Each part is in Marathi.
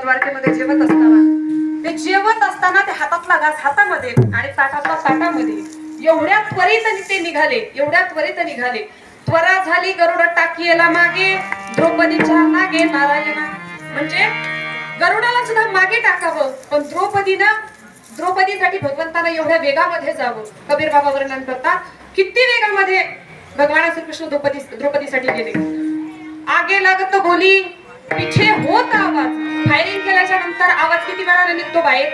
जेवत असताना ते जेवत असताना ते हातातला घास हातामध्ये आणि ताटातला ताटामध्ये एवढ्या त्वरित ते निघाले एवढ्या त्वरित निघाले. त्वरा झाली गरुड टाकीला मागे द्रौपदीच्या मागे नारायणा. म्हणजे गरुडाला सुद्धा मागे टाकावं पण द्रौपदीनं द्रौपदीसाठी भगवंताला एवढ्या वेगामध्ये जावं. कबीर बाबा वर्णन करतात किती वेगामध्ये भगवान श्रीकृष्ण द्रौपदी द्रौपदीसाठी गेले. आगे लागत बोली. पिछे होत आवाज. फायरिंग केल्याच्यानंतर आवाज किती वेळाने निघतो बाहेर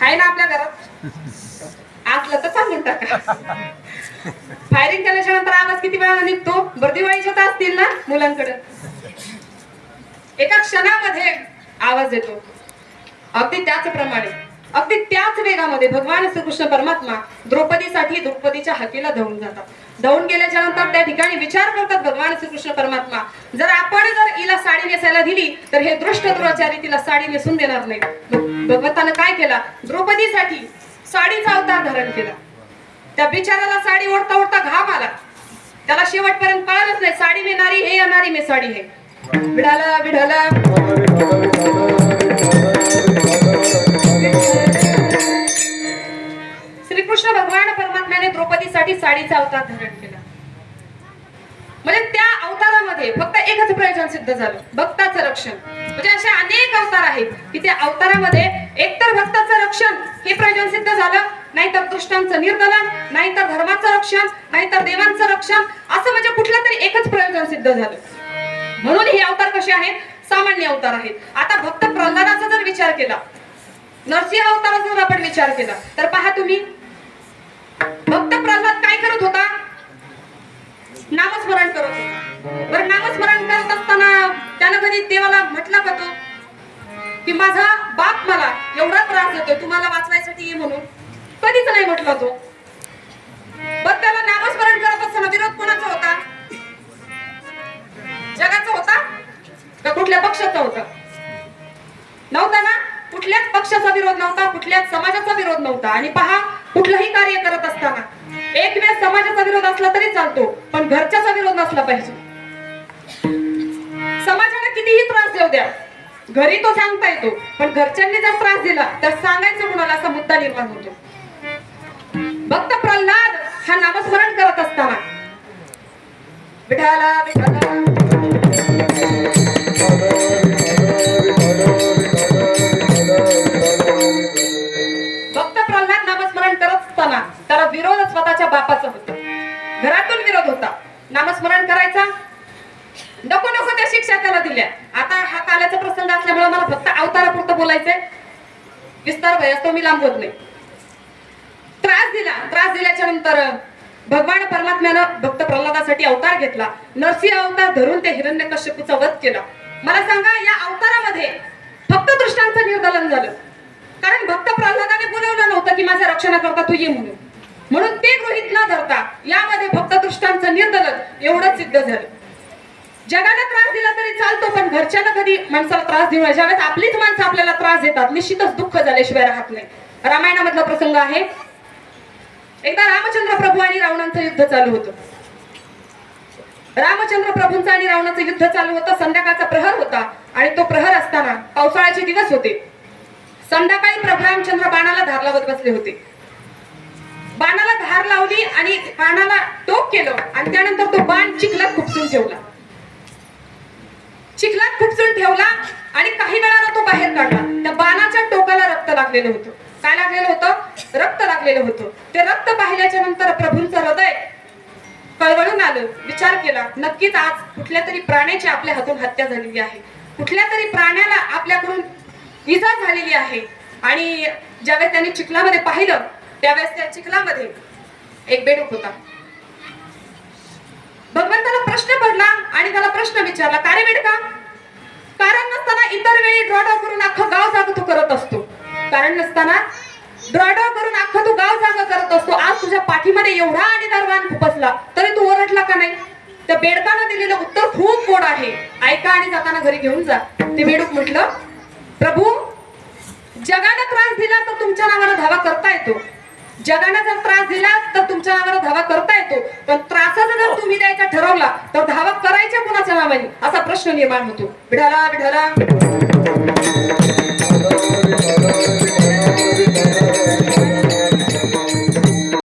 आहे ना आपल्या घरात? असलं तर सांगून टाका फायरिंग केल्याच्यानंतर आवाज किती वेळाने निघतो? बरं दिवाळीच्या तर असतील ना मुलांकडे. एका क्षणामध्ये आवाज येतो. अगदी त्याचप्रमाणे. अगदी त्याच वेगामध्ये भगवान श्रीकृष्ण परमात्मा द्रौपदीसाठी द्रौपदीच्या हातीला धावून जातात. धावून गेल्याच्यानंतर त्या ठिकाणी विचार करतात भगवान श्रीकृष्ण परमात्मा जर आपण जर हिला साडी नेसायला दिली तर हे दृष्ट द्रोचारी तिला साडी नेसून देणार नाही मग भगवंतानं काय केला? द्रौपदीसाठी साडीचा अवतार धारण केला. त्या बिचाराला साडी ओढता ओढता घाम आला. त्याला शेवटपर्यंत कळलंच नाही साडी में हे अनारी मे साडी हे विढाला विढाला. अवतार धारण केला. म्हणजे त्या अवतारामध्ये फक्त एकच प्रयोजन सिद्ध झालं भक्ताचं रक्षण. म्हणजे असे अनेक अवतार आहेत की त्या अवतारामध्ये एकतर भक्ताचं रक्षण हे प्रयोजन सिद्ध झालं नाहीतर दुष्टांचं निर्दलन नाहीतर धर्माचं रक्षण नाहीतर देवांचं रक्षण असं म्हणजे कुठलं तरी एकच प्रयोजन सिद्ध झालं. म्हणून हे अवतार कसे आहेत? सामान्य अवतार आहेत. आता भक्त प्रल्हादाचा जर विचार केला नरसिंह अवताराचा जर आपण विचार केला तर पहा तुम्ही भक्त प्रल्हाद काय करत होता? नामस्मरण करत होता. बरं नामस्मरण करत असताना त्यानं कधी देवाला म्हटलं का तो? की माझा बाप मला एवढा त्रास देतोय तुम्हाला वाचवायसाठी ये म्हणून. कधीच नाही म्हटला तो. पण त्याला नामस्मरण करत असताना विरोध कोणाचा होता? जगाचा होता का कुठल्या पक्षाचा होता? नव्हता ना? कुठल्याच पक्षाचा विरोध नव्हता कुठल्याच समाजाचा विरोध नव्हता. आणि पहा कुठलंही कार्य करत असताना. एक वेळ समाजाचा विरोध असला तरी चालतो पण घरच्याचा विरोध नसला पाहिजे. समाजाला कितीही त्रास देऊ द्या घरी तो सांगता येतो पण घरच्यांनी जर त्रास दिला तर सांगायचं कुणाला असा मुद्दा निर्माण होतो. भक्त प्रल्हाद हा नामस्मरण करत असताना. विठाला विठाला शिक्षा आता हा कालाचा प्रसंग असल्यामुळे मला फक्त अवतारापुरतं बोलायचंय. विस्तार भय असतो मी होत नाही. त्रास दिला. त्रास दिल्याच्या नंतर भगवान परमात्म्यानं भक्त प्रल्हादासाठी अवतार घेतला. नरसिंह अवतार धरून ते हिरण्य कश्यपूचा वध केला. मला सांगा या अवतारामध्ये फक्त दृष्टांचं निर्दलन झालं. कारण भक्त प्रल्हादाने बोलवलं नव्हतं की माझ्या रक्षणाकरता तू ये म्हणून. म्हणून ते गृहित न धरता यामध्ये भक्त दृष्टांचं निर्दलन एवढंच सिद्ध झालं. जगाला त्रास दिला तरी चालतो पण घरच्यांना कधी माणसाला त्रास देऊ नये. ज्यावेळेस आपलीच माणसं आपल्याला त्रास देतात निश्चितच दुःख झाल्याशिवाय राहत नाही. रामायणामधला प्रसंग आहे. एकदा रामचंद्र प्रभू आणि रावणांचं युद्ध चालू होतं. रामचंद्र प्रभूंचं आणि रावणाचं युद्ध चालू होतं. संध्याकाळचा प्रहर होता आणि तो प्रहर असताना पावसाळ्याचे दिवस होते. संध्याकाळी प्रभू रामचंद्र बाणाला धार लावत बसले होते. बाणाला धार लावली आणि बाणाला टोक केलं आणि त्यानंतर तो बाण चिखलात खुपसून ठेवला. चिखलात खुपसून ठेवला आणि काही वेळाला तो बाहेर काढला. त्या बाणाच्या टोकाला रक्त लागलेलं होतं. काय लागलेलं होतं? रक्त लागलेलं होतं. ते रक्त पाहिल्याच्या नंतर प्रभूंचं हृदय कळवळून आलं. विचार केला नक्कीच आज कुठल्या तरी प्राण्याची आपल्या हातून हत्या झालेली आहे. कुठल्या तरी प्राण्याला आपल्याकडून इजा झालेली आहे. आणि ज्यावेळेस त्यांनी चिखलामध्ये पाहिलं त्यावेळेस त्या चिखलामध्ये एक बेडूक होता. भगवंताला प्रश्न पडला आणि त्याला प्रश्न विचारला का रे बेडका कारण नसताना इतर वेळी ड्रॉडॉ करून अख्खं गाव जाग तू करत असतो. कारण नसताना ड्रॉडॉ करून अख्खं तू गाव जाग करत असतो. आज तुझ्या पाठीमध्ये एवढा आणि दरवान खुपसला तरी तू ओरडला का नाही? त्या बेडकानं दिलेलं उत्तर खूप गोड आहे. ऐका आणि जाताना घरी घेऊन जा. ते बेडूक म्हटलं प्रभू जगाने त्रास दिला तर तुमच्या नावाला धावा करता येतो. जगाने जर त्रास दिला तर तुमच्या नावाला धावा करता येतो. पण त्रास तुम्ही द्यायचा ठरवला तर धावा करायच्या कुणाच्या नावाने? असा प्रश्न निर्माण होतो. विढाला विढाला